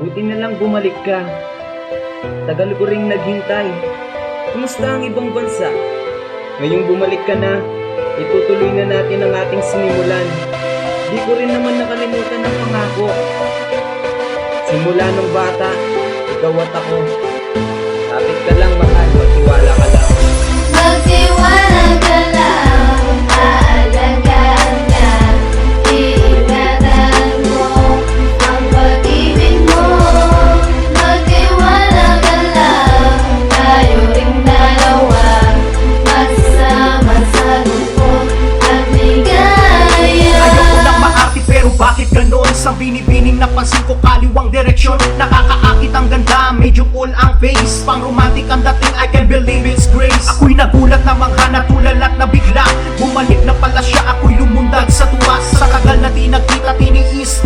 Buti na lang bumalik ka. Tagal ko ring naghintay. Kumusta ang ibang bansa? Ngayong bumalik ka na, itutuloy na natin ang ating sinimulan. Di ko rin naman nakalimutan ang pangako. Simula nung bata, ikaw at ako. Kapit ka lang mahal, binibining napansin ko kaliwang direksyon. Nakakaakit ang ganda, medyo cool ang face. Pang romantic ang dating, I can believe it's grace. Ako'y nagulat na mangha, natulalat na bigla. Bumalik na pala siya, ako'y lumundag sa tuwa. Sa kagal na di tiniis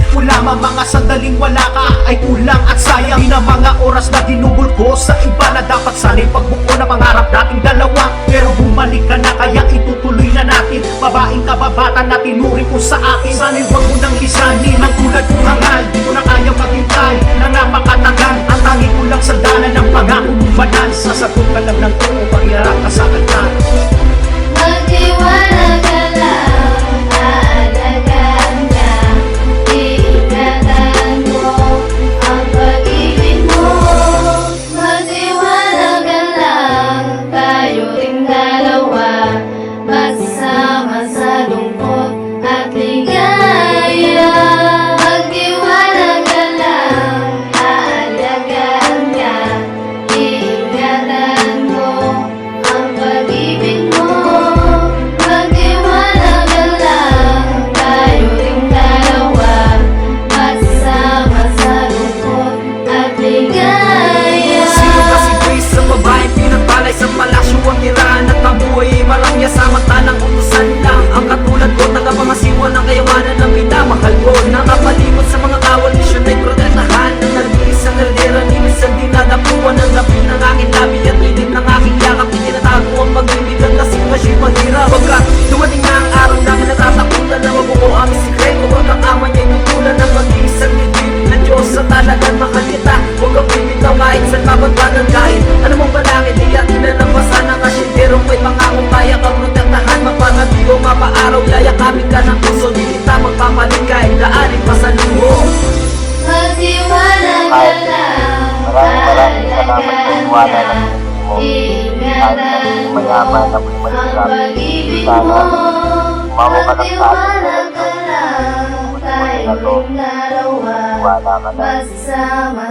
man mga sandaling wala ka Ay kulang at sayang. Di na mga oras na dinubol ko Sa iba dapat sana'y pagbuo na pangarap nating dalawa. Pero bumalik ka na, kaya itutuloy na natin. Babaeng kababata na tinuri ko sa akin. Sana'y wag mo nang lisanin Ang tulad kong hangal. Di ko na kaya maghintay Na napakatagal. Ang tangi ko lang sa dala ng pangako banal Sasagot ka lang ng Pag iharap ka sa kanta Maraming salamat sa iwala ng mo. iingatan mo mayaman na may mahirap. Sana mo. umawa ka ng Magtiwala tayo. ka lang, tayo ring dalawa, Wala ka na. magsama